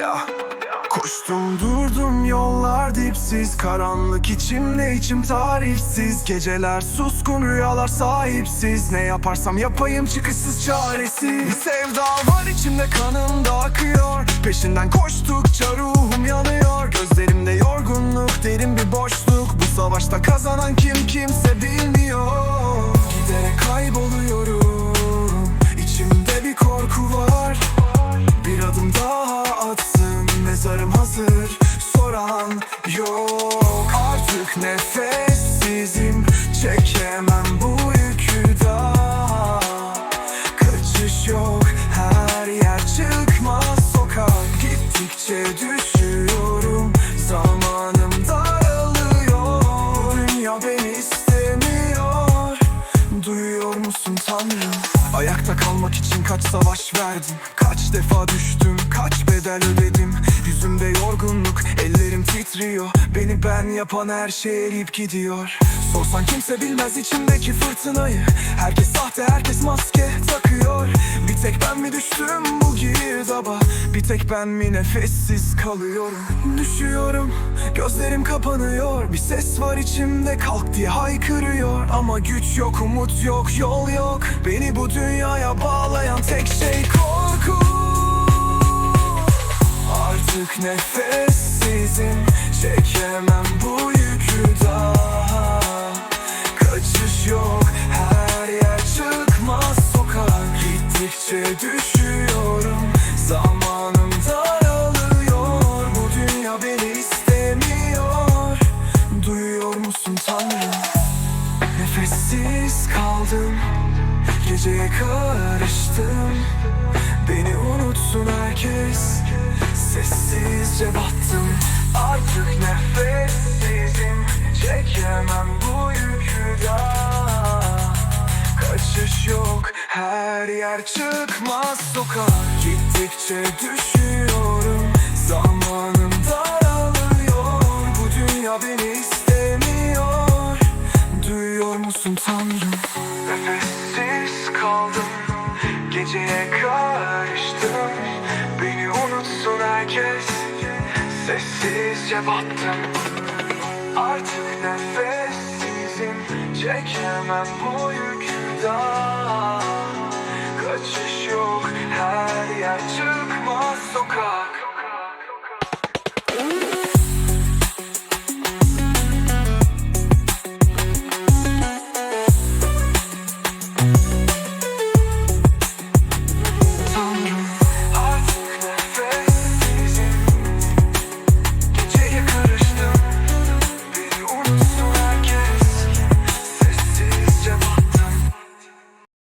Ya. Koştum durdum yollar dipsiz. Karanlık içimde içim tarifsiz. Geceler suskun rüyalar sahipsiz. Ne yaparsam yapayım çıkışsız çaresiz. Bir sevda var içimde kanımda akıyor. Peşinden koştukça ruhum yanıyor nefessizim Çekemem bu yükü daha Kaçış yok Her yer çıkmaz. Sokak Gittikçe düşüyorum Zamanım daralıyor. Dünya beni istemiyor. Duyuyor musun Tanrım? Ayakta kalmak için kaç savaş verdim? Kaç defa düştüm, kaç bedel ödedim? Yüzümde yorgunluk, ellerim titriyor. Beni ben yapan her şey eriyip gidiyor. Sorsan kimse bilmez içimdeki fırtınayı. Herkes sahte, herkes maske takıyor. Bir tek ben mi düştüm bu girdaba? Bir tek ben mi nefessiz kalıyorum? Düşüyorum, gözlerim kapanıyor. Bir ses var içimde kalk diye haykırıyor. Ama güç yok, umut yok, yol yok. Beni bu dünyaya bağlayan tek şey korku. Artık nefessizim Çekemem bu yükü daha. Kaçış yok her yer çıkmaz. Sokak Gittikçe düşüyorum. Zamanım daralıyor. Bu dünya beni istemiyor. Duyuyor musun Tanrım? Nefessiz kaldım. Geceye karıştım. Beni unutsun herkes. Sessizce battım Artık nefessizim. Çekemem bu yükü daha Kaçış yok Her yer çıkmaz sokak Gittikçe düşüyorum Zamanım daralıyor. Bu dünya beni istemiyor. Duyuyor musun Tanrım? Nefessiz kaldım Geceye karıştım. Beni unutsun herkes Sessizce battım Artık nefessizim. Çekemem bu yükü daha Kaçış yok. Her yer çıkmaz. Sokak.